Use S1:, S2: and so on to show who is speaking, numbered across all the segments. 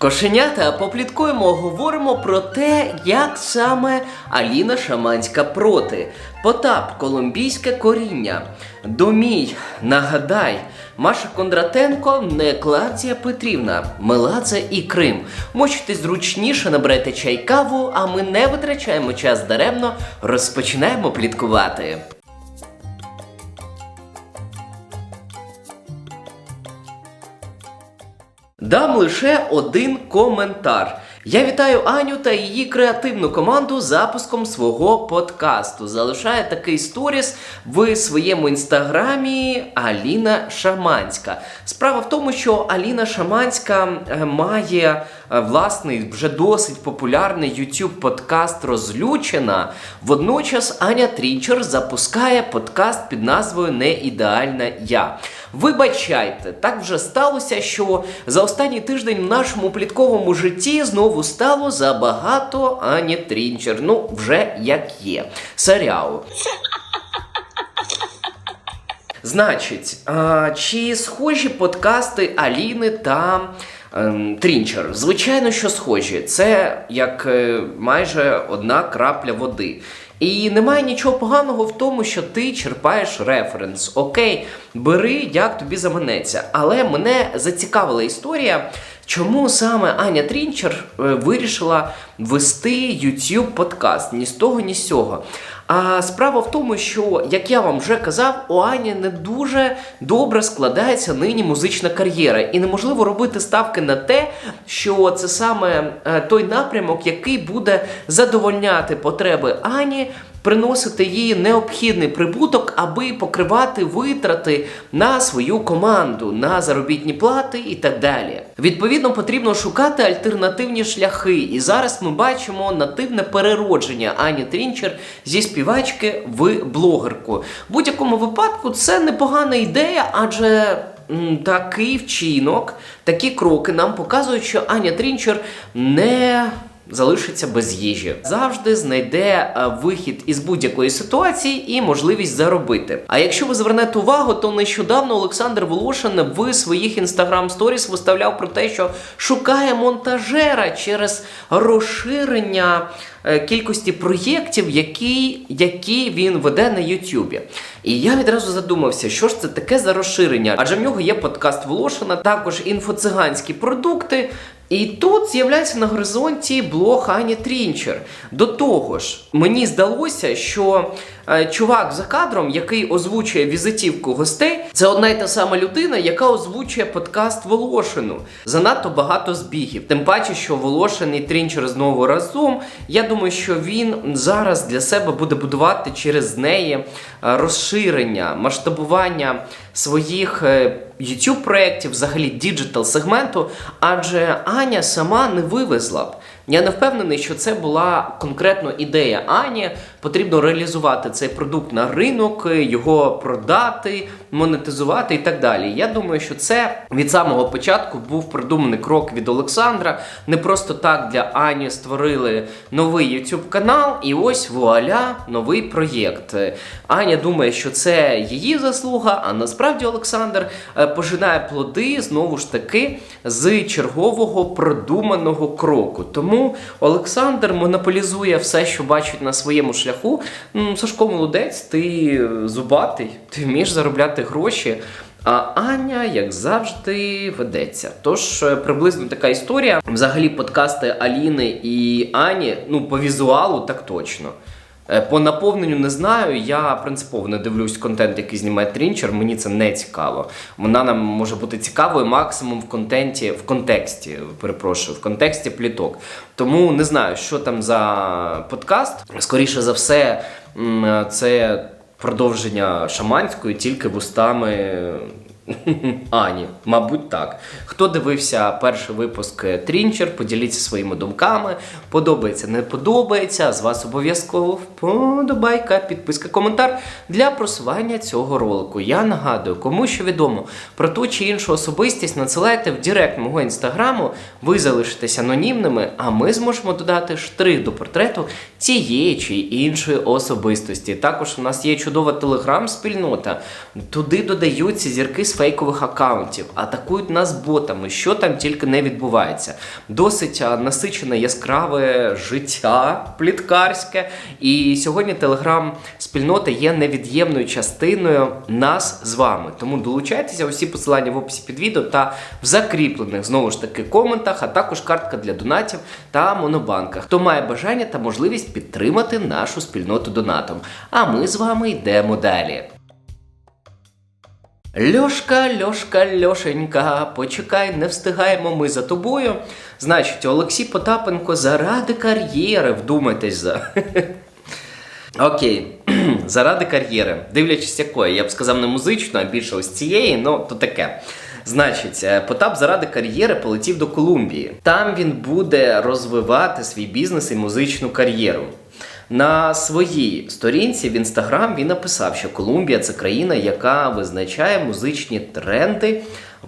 S1: Кошенята попліткуємо, говоримо про те, як саме Аліна Шаманська проти. Потап, колумбійське коріння. Домій, нагадай, Маша Кондратенко, не Клавдія Петрівна, Меладзе і Крим. Мочите зручніше, наберете чай каву, а ми не витрачаємо час даремно, розпочинаємо пліткувати. Дам лише один коментар. Я вітаю Аню та її креативну команду запуском свого подкасту. Залишає такий сторіс в своєму інстаграмі Аліна Шаманська. Справа в тому, що Аліна Шаманська е, має е, власний вже досить популярний YouTube подкаст Розлючена. Водночас Аня Трінчер запускає подкаст під назвою Не ідеальна я. Вибачайте, так вже сталося, що за останній тиждень в нашому плітковому житті знову стало забагато Ані Трінчер. Ну, вже як є. Серіал. Значить, а, чи схожі подкасти Аліни та Трінчер? Звичайно, що схожі. Це як е, майже одна крапля води. І немає нічого поганого в тому, що ти черпаєш референс. Окей, бери, як тобі заманеться. Але мене зацікавила історія, чому саме Аня Трінчер е, вирішила вести YouTube подкаст ні з того, ні з сього. А справа в тому, що, як я вам вже казав, у Ані не дуже добре складається нині музична кар'єра, і неможливо робити ставки на те, що це саме е, той напрямок, який буде задовольняти потреби Ані. Приносити їй необхідний прибуток, аби покривати витрати на свою команду, на заробітні плати і так далі. Відповідно, потрібно шукати альтернативні шляхи. І зараз ми бачимо нативне переродження Ані Трінчер зі співачки в блогерку. В будь-якому випадку це непогана ідея, адже. Такий вчинок, такі кроки нам показують, що Аня Трінчер не залишиться без їжі. Завжди знайде е, вихід із будь-якої ситуації і можливість заробити. А якщо ви звернете увагу, то нещодавно Олександр Волошин в своїх інстаграм сторіс виставляв про те, що шукає монтажера через розширення е, кількості проєктів, які, які він веде на Ютубі. І я відразу задумався, що ж це таке за розширення? Адже в нього є подкаст Волошина, також інфоциганські продукти. І тут з'являється на горизонті блог Ані Трінчер. До того ж, мені здалося, що чувак за кадром, який озвучує візитівку гостей, це одна й та сама людина, яка озвучує подкаст Волошину. Занадто багато збігів. Тим паче, що Волошин і Трінчер знову разом. Я думаю, що він зараз для себе буде будувати через неї е, розширення, масштабування своїх е, youtube проєктів, взагалі діджитал сегменту, адже Аня сама не вивезла б. Я не впевнений, що це була конкретно ідея Ані. Потрібно реалізувати цей продукт на ринок, його продати, монетизувати і так далі. Я думаю, що це від самого початку був продуманий крок від Олександра. Не просто так для Ані створили новий YouTube канал, і ось вуаля, новий проєкт. Аня думає, що це її заслуга, а насправді Олександр е, пожинає плоди знову ж таки з чергового продуманого кроку. Тому Олександр монополізує все, що бачить на своєму шляху. М, Молодець, ти зубатий, ти вмієш заробляти гроші. А Аня, як завжди, ведеться. Тож е, приблизно така історія. Взагалі, подкасти Аліни і Ані, ну по візуалу, так точно. Е, По наповненню не знаю. Я принципово не дивлюсь контент, який знімає Трінчер. Мені це не цікаво. Вона нам може бути цікавою максимум в контенті, в контексті, перепрошую, в контексті пліток. Тому не знаю, що там за подкаст. Скоріше за все, це продовження шаманської тільки вустами. Ані, мабуть, так. Хто дивився перший випуск Трінчер, поділіться своїми думками. Подобається, не подобається. З вас обов'язково вподобайка, підписка, коментар для просування цього ролику. Я нагадую, кому що відомо про ту чи іншу особистість, надсилайте в Директ мого інстаграму, ви залишитесь анонімними, а ми зможемо додати штрих до портрету цієї чи іншої особистості. Також у нас є чудова телеграм-спільнота. Туди додаються зірки з фейкових акаунтів, атакують нас ботами, що там тільки не відбувається. Досить насичене яскраве життя пліткарське. І сьогодні телеграм-спільнота є невід'ємною частиною нас з вами. Тому долучайтеся усі посилання в описі під відео та в закріплених знову ж таки коментах, а також картка для донатів та монобанка. Хто має бажання та можливість підтримати нашу спільноту донатом. А ми з вами йдемо далі. Льошка, Льошка, Льошенька, почекай, не встигаємо ми за тобою. Значить, Олексій Потапенко заради кар'єри, вдумайтесь за. Окей, заради кар'єри. Дивлячись якої, я б сказав не музично, а більше ось цієї, ну то таке. Значить, е, Потап заради кар'єри полетів до Колумбії. Там він буде розвивати свій бізнес і музичну кар'єру. На своїй сторінці в інстаграм він написав, що Колумбія це країна, яка визначає музичні тренди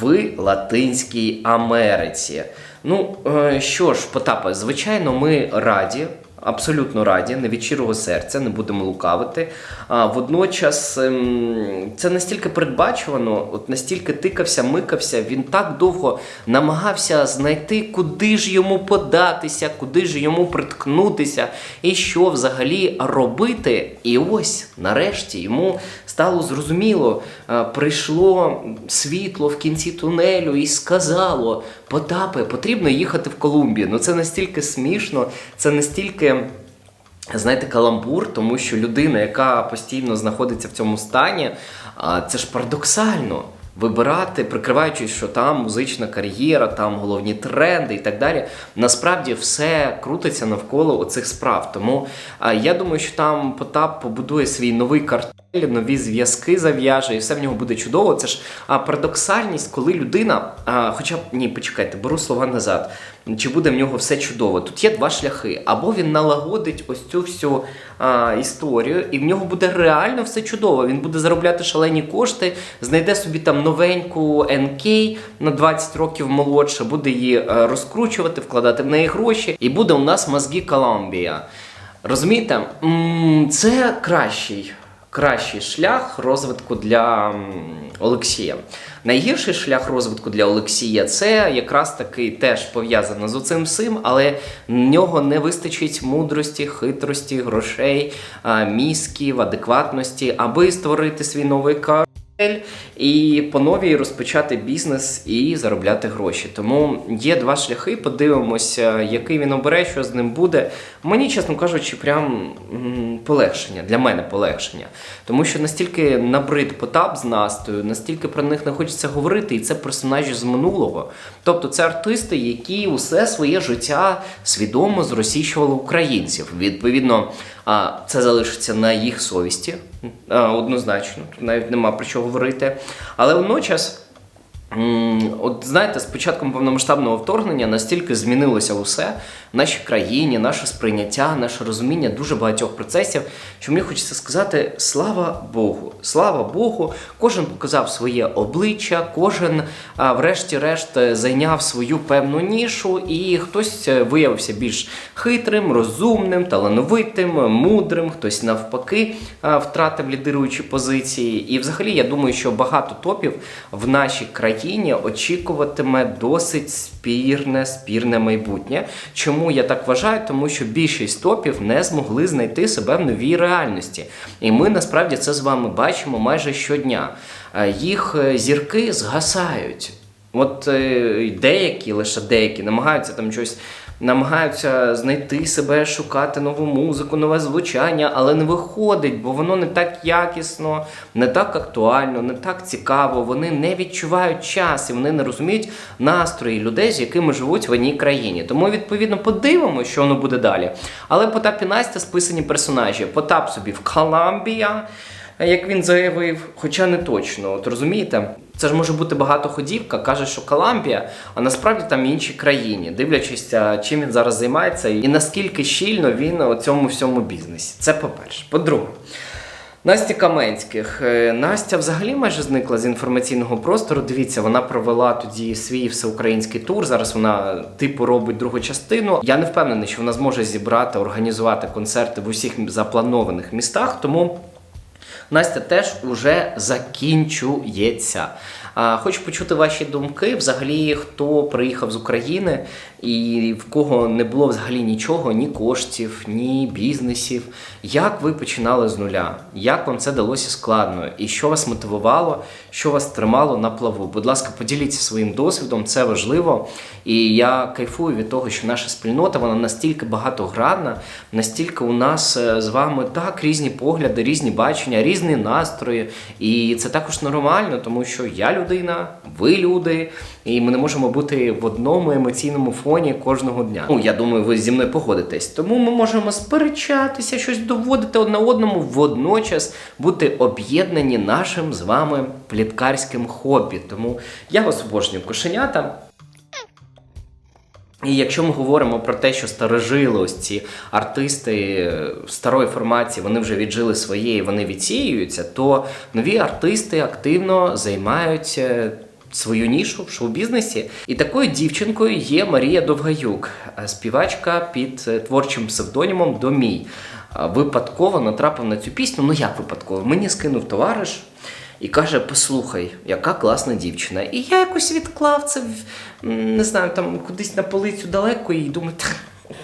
S1: в Латинській Америці. Ну е, що ж, Потапе, звичайно, ми раді. Абсолютно раді, не від щирого серця, не будемо лукавити. А водночас ем, це настільки передбачувано, от настільки тикався, микався, він так довго намагався знайти, куди ж йому податися, куди ж йому приткнутися, і що взагалі робити. І ось нарешті йому стало зрозуміло, прийшло світло в кінці тунелю і сказало: Потапе, потрібно їхати в Колумбію. Ну це настільки смішно, це настільки. Знаєте, каламбур, тому що людина, яка постійно знаходиться в цьому стані, це ж парадоксально. Вибирати, прикриваючись, що там музична кар'єра, там головні тренди і так далі. Насправді все крутиться навколо оцих справ. Тому я думаю, що там Потап побудує свій новий картель, нові зв'язки зав'яже, і все в нього буде чудово. Це ж парадоксальність, коли людина, а, хоча б ні, почекайте, беру слова назад. Чи буде в нього все чудово? Тут є два шляхи. Або він налагодить ось цю всю а, історію, і в нього буде реально все чудово. Він буде заробляти шалені кошти, знайде собі там новеньку НК на 20 років молодше, буде її е, розкручувати, вкладати в неї гроші, і буде у нас мозги Колумбія. Розумієте, це кращий. Кращий шлях розвитку для Олексія. Найгірший шлях розвитку для Олексія це якраз таки теж пов'язано з оцим всім, але в нього не вистачить мудрості, хитрості, грошей, мізків, адекватності, аби створити свій новий кар і по новій розпочати бізнес і заробляти гроші. Тому є два шляхи. Подивимося, який він обере, що з ним буде. Мені, чесно кажучи, прям полегшення для мене полегшення. Тому що настільки набрид потап з настою, настільки про них не хочеться говорити, і це персонажі з минулого. Тобто це артисти, які усе своє життя свідомо зросійщували українців. Відповідно, а це залишиться на їх совісті однозначно. Тут навіть нема про що говорити. Але водночас. От знаєте, з початком повномасштабного вторгнення настільки змінилося усе нашій країні, наше сприйняття, наше розуміння дуже багатьох процесів, що мені хочеться сказати: слава Богу, слава Богу, кожен показав своє обличчя, кожен, врешті-решт, е, зайняв свою певну нішу, і хтось е, виявився більш хитрим, розумним, талановитим, мудрим, хтось навпаки втратив лідируючі позиції. І взагалі я думаю, що багато топів в нашій країні очікуватиме досить спірне, спірне майбутнє. Чому я так вважаю? Тому що більшість топів не змогли знайти себе в новій реальності. І ми насправді це з вами бачимо майже щодня. Е, Їх е, зірки згасають. От е, деякі, лише деякі, намагаються там щось, намагаються знайти себе, шукати нову музику, нове звучання, але не виходить, бо воно не так якісно, не так актуально, не так цікаво. Вони не відчувають час і вони не розуміють настрої людей, з якими живуть в одній країні. Тому, відповідно, подивимося, що воно буде далі. Але Потап і Настя списані персонажі. Потап собі в Колумбія як він заявив, хоча не точно. От розумієте, це ж може бути багатоходівка, каже, що Коламбія, а насправді там інші країні, дивлячись, чим він зараз займається і наскільки щільно він у цьому всьому бізнесі. Це по-перше. По-друге. Насті Каменських. Е, Настя взагалі майже зникла з інформаційного простору. Дивіться, вона провела тоді свій всеукраїнський тур. Зараз вона типу робить другу частину. Я не впевнений, що вона зможе зібрати, організувати концерти в усіх запланованих містах. Тому Настя теж уже закінчується. Хочу почути ваші думки. Взагалі, хто приїхав з України і в кого не було взагалі нічого, ні коштів, ні бізнесів. Як ви починали з нуля? Як вам це далося складно? І що вас мотивувало, що вас тримало на плаву? Будь ласка, поділіться своїм досвідом, це важливо. І я кайфую від того, що наша спільнота вона настільки багатогранна, настільки у нас е, з вами так різні погляди, різні бачення, різні настрої. І це також нормально, тому що я людина, ви люди, і ми не можемо бути в одному емоційному фоні кожного дня. Ну, я думаю, ви зі мною погодитесь. Тому ми можемо сперечатися, щось доводити одне одному, водночас бути об'єднані нашим з вами пліткарським хобі. Тому я вас обожнюю кошенята. І якщо ми говоримо про те, що старожили ось ці артисти е, старої формації, вони вже віджили своє і вони відсіюються, то нові артисти активно займають е, свою нішу в шоу-бізнесі. І такою дівчинкою є Марія Довгаюк, е, співачка під творчим псевдонімом Домій. Випадково натрапив на цю пісню. Ну як випадково? Мені скинув товариш і каже: Послухай, яка класна дівчина. І я якось відклав це, не знаю, там кудись на полицю далеко і думаю, «Та,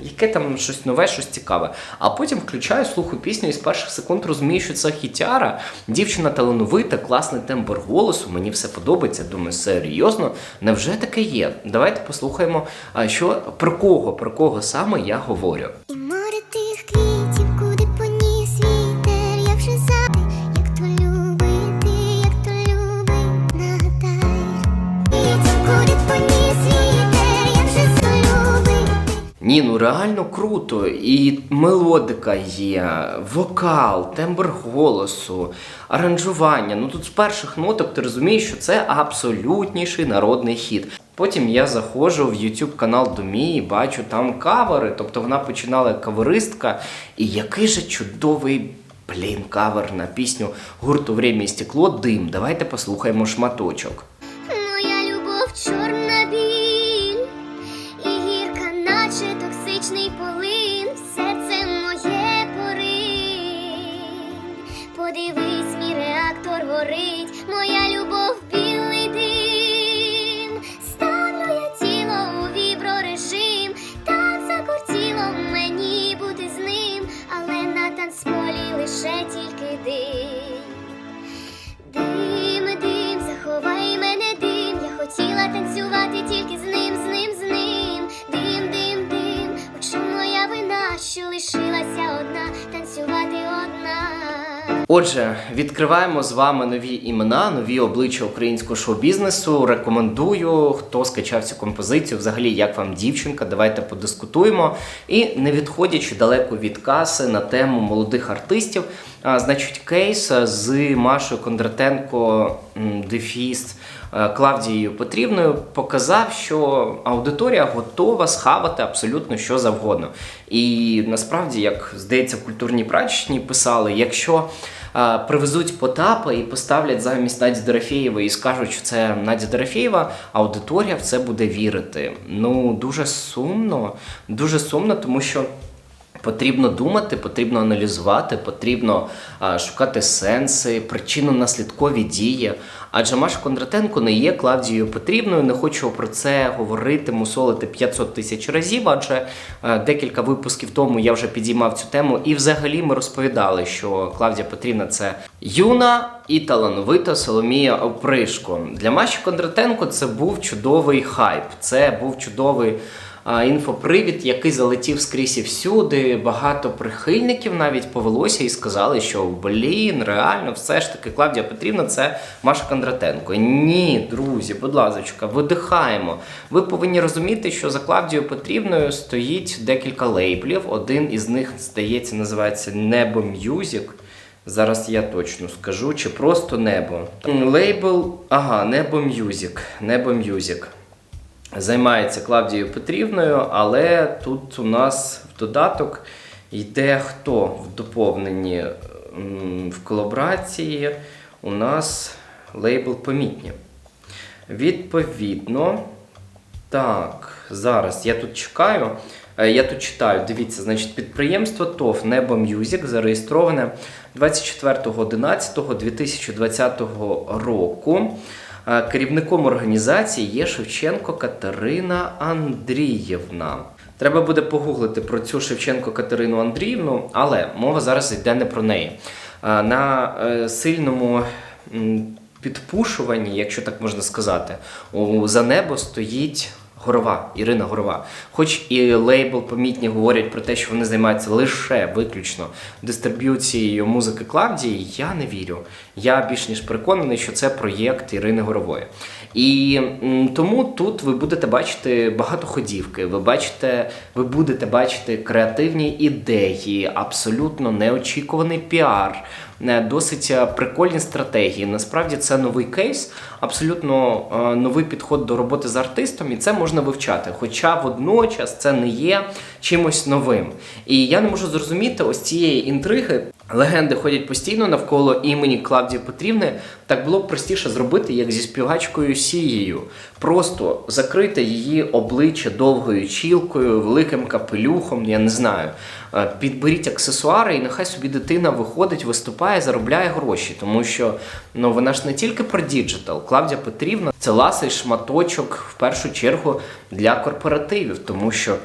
S1: яке там щось нове, щось цікаве. А потім включаю, слухаю пісню і з перших секунд розумію, що це хітяра. Дівчина талановита, класний тембр голосу, мені все подобається. Думаю, серйозно, невже таке є? Давайте послухаємо, що про кого, про кого саме я говорю.
S2: І море тих
S1: Ні, ну реально круто. І мелодика є, вокал, тембр голосу, аранжування. Ну тут з перших ноток ти розумієш, що це абсолютніший народний хіт. Потім я заходжу в YouTube канал Домі бачу там кавери. Тобто вона починала як каверистка. І який же чудовий блін кавер на пісню гурту «Время і стекло дим. Давайте послухаємо шматочок.
S2: Подивись, мій реактор горить, моя любов
S1: Отже, відкриваємо з вами нові імена, нові обличчя українського шоу-бізнесу. Рекомендую, хто скачав цю композицію. Взагалі, як вам дівчинка, давайте подискутуємо. І не відходячи далеко від каси на тему молодих артистів. Значить, кейс з Машою Кондратенко Дефіст Клавдією Потрібною показав, що аудиторія готова схавати абсолютно що завгодно. І насправді, як здається, в культурній прачечні писали, якщо е, привезуть Потапа і поставлять замість Наді Дорофєєвої і скажуть, що це Надя Дорофєєва, аудиторія в це буде вірити. Ну дуже сумно, дуже сумно, тому що. Потрібно думати, потрібно аналізувати, потрібно а, шукати сенси, причинно-наслідкові дії. Адже Маша Кондратенко не є Клавдією Потрібною. Не хочу про це говорити, мусолити 500 тисяч разів. Адже е, декілька випусків тому я вже підіймав цю тему, і взагалі ми розповідали, що Клавдія Потрібна це юна і талановита Соломія Опришко. Для Маші Кондратенко це був чудовий хайп. Це був чудовий інфопривід, який залетів скрізь і всюди. Багато прихильників навіть повелося і сказали, що блін, реально, все ж таки Клавдія Петрівна це Маша Кондратенко. Ні, друзі, будь ласка, видихаємо. Ви повинні розуміти, що за Клавдією Петрівною стоїть декілька лейблів. Один із них, здається, називається Небо М'юзік. Зараз я точно скажу, чи просто небо. Лейбл, ага, Небо М'юзік. Небо М'юзік займається Клавдією Петрівною, але тут у нас в додаток йде хто в доповненні в колаборації у нас лейбл помітні. Відповідно, так, зараз я тут чекаю. Е, Я тут читаю, дивіться, значить, підприємство ТОВ Небо М'юзік зареєстроване 24.11.2020 року. Керівником організації є Шевченко Катерина Андріївна. Треба буде погуглити про цю Шевченко Катерину Андріївну, але мова зараз йде не про неї. На е, сильному підпушуванні, якщо так можна сказати, за небо стоїть. Горова, Ірина Горова. Хоч і лейбл помітні говорять про те, що вони займаються лише виключно дистриб'юцією музики Клавдії, я не вірю. Я більш ніж переконаний, що це проєкт Ірини Горової. І тому тут ви будете бачити багато ходівки. Ви бачите, ви будете бачити креативні ідеї, абсолютно неочікуваний піар. е, Досить е, прикольні стратегії. Насправді це новий кейс, абсолютно е, новий підход до роботи з артистом, і це можна вивчати. Хоча водночас це не є чимось новим. І я не можу зрозуміти ось цієї інтриги. Легенди ходять постійно навколо імені Клавдії Петрівни. Так було б простіше зробити, як зі співачкою Сією. Просто закрити її обличчя довгою чілкою, великим капелюхом, я не знаю. Е, Підберіть аксесуари, і нехай собі дитина виходить, виступає, заробляє гроші. Тому що ну вона ж не тільки про діджитал. Клавдія Петрівна це ласий шматочок в першу чергу для корпоративів, тому що.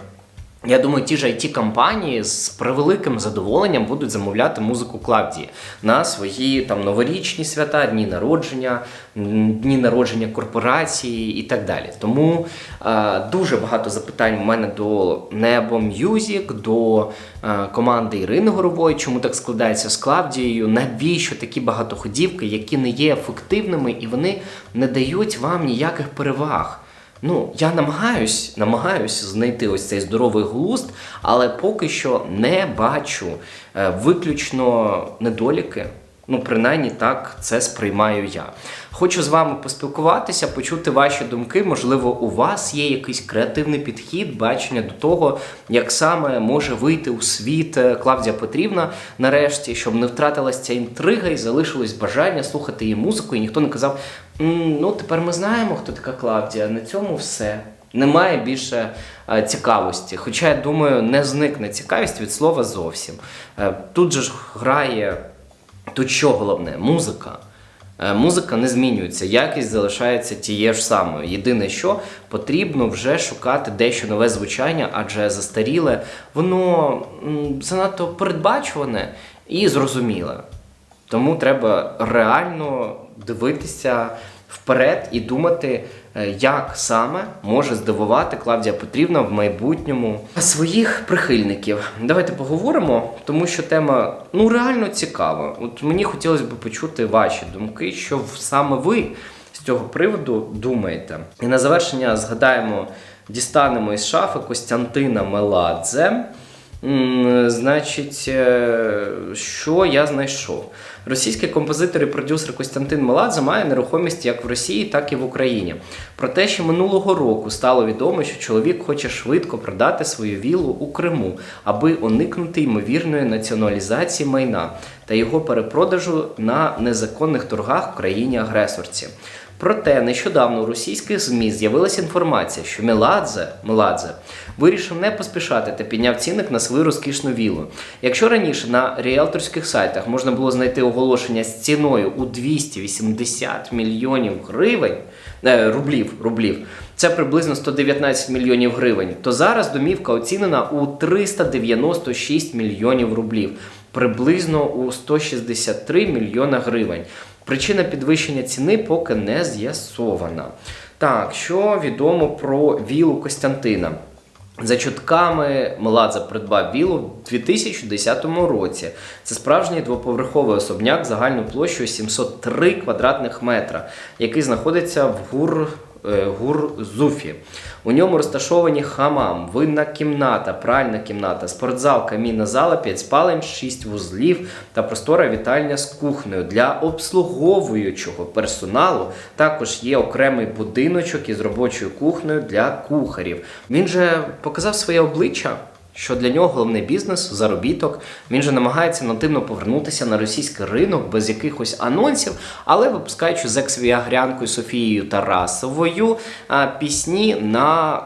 S1: Я думаю, ті ж it компанії з превеликим задоволенням будуть замовляти музику Клавдії на свої там новорічні свята, дні народження, дні народження корпорації і так далі. Тому е, дуже багато запитань у мене до Небо М'юзік, до е, команди Ірини Горової, чому так складається з Клавдією, навіщо такі багатоходівки, які не є ефективними і вони не дають вам ніяких переваг. Ну, я намагаюсь, намагаюсь знайти ось цей здоровий глузд, але поки що не бачу е, виключно недоліки. Ну, принаймні так це сприймаю я. Хочу з вами поспілкуватися, почути ваші думки. Можливо, у вас є якийсь креативний підхід, бачення до того, як саме може вийти у світ е, Клавдія Петрівна нарешті, щоб не втратилась ця інтрига і залишилось бажання слухати її музику, і ніхто не казав: ну тепер ми знаємо, хто така Клавдія. На цьому все. Немає більше е, цікавості. Хоча я думаю, не зникне цікавість від слова зовсім. Е, тут же ж грає Тут що головне? Музика. Е, Музика не змінюється, якість залишається тією ж самою. Єдине, що потрібно вже шукати дещо нове звучання, адже застаріле, воно занадто передбачуване і зрозуміле. Тому треба реально дивитися вперед і думати, е, як саме може здивувати Клавдія Петрівна в майбутньому своїх прихильників. Давайте поговоримо, тому що тема ну реально цікава. От мені хотілося б почути ваші думки, що саме ви з цього приводу думаєте. І на завершення згадаємо, дістанемо із шафи Костянтина Меладзе. М, Значить, е, що я знайшов? Російський композитор і продюсер Костянтин Меладзе має нерухомість як в Росії, так і в Україні. Проте ще минулого року стало відомо, що чоловік хоче швидко продати свою віллу у Криму, аби уникнути ймовірної націоналізації майна та його перепродажу на незаконних торгах в країні-агресорці. Проте нещодавно у російських ЗМІ з'явилася інформація, що Меладзе, Меладзе вирішив не поспішати та підняв цінник на свою розкішну віллу. Якщо раніше на ріелторських сайтах можна було знайти оголошення з ціною у 280 мільйонів гривень, е, рублів, рублів, це приблизно 119 мільйонів гривень, то зараз домівка оцінена у 396 мільйонів рублів, приблизно у 163 мільйона гривень. Причина підвищення ціни поки не з'ясована. Так, що відомо про вілу Костянтина? За чутками Меладзе придбав вілу в 2010 році. Це справжній двоповерховий особняк загальною площею 703 квадратних метра, який знаходиться в гур. Е, Гурзуфі. У ньому розташовані хамам, винна кімната, пральна кімната, спортзал, камінна зала, 5 спалень, 6 вузлів та простора вітальня з кухнею. Для обслуговуючого персоналу також є окремий будиночок із робочою кухнею для кухарів. Він же показав своє обличчя що для нього головний бізнес, заробіток. Він же намагається нативно повернутися на російський ринок без якихось анонсів, але випускаючи з екс-віагрянкою Софією Тарасовою пісні на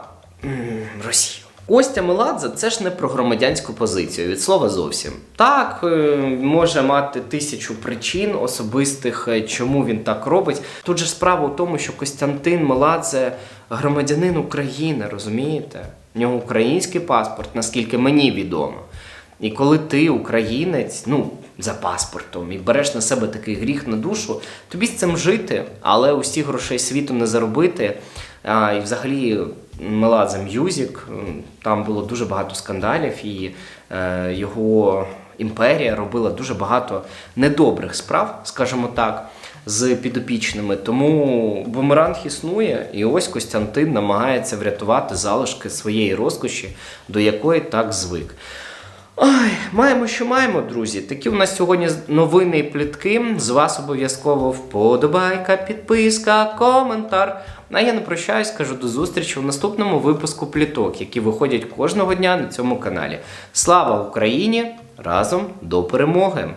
S1: Росію. Костя Меладзе це ж не про громадянську позицію від слова зовсім. Так, е, може мати тисячу причин особистих, е, чому він так робить. Тут же справа у тому, що Костянтин Меладзе громадянин України, розумієте? В нього український паспорт, наскільки мені відомо. І коли ти українець, ну, за паспортом, і береш на себе такий гріх на душу, тобі з цим жити, але усіх грошей світу не заробити. А, і взагалі Меладзе М'юзік, там було дуже багато скандалів, і е, його імперія робила дуже багато недобрих справ, скажімо так, з підопічними. Тому бумеранг існує, і ось Костянтин намагається врятувати залишки своєї розкоші, до якої так звик. Ой, маємо, що маємо, друзі. Такі у нас сьогодні новини і плітки. З вас обов'язково вподобайка, підписка, коментар. А я не прощаюсь, кажу до зустрічі в наступному випуску пліток, які виходять кожного дня на цьому каналі. Слава Україні! Разом до перемоги!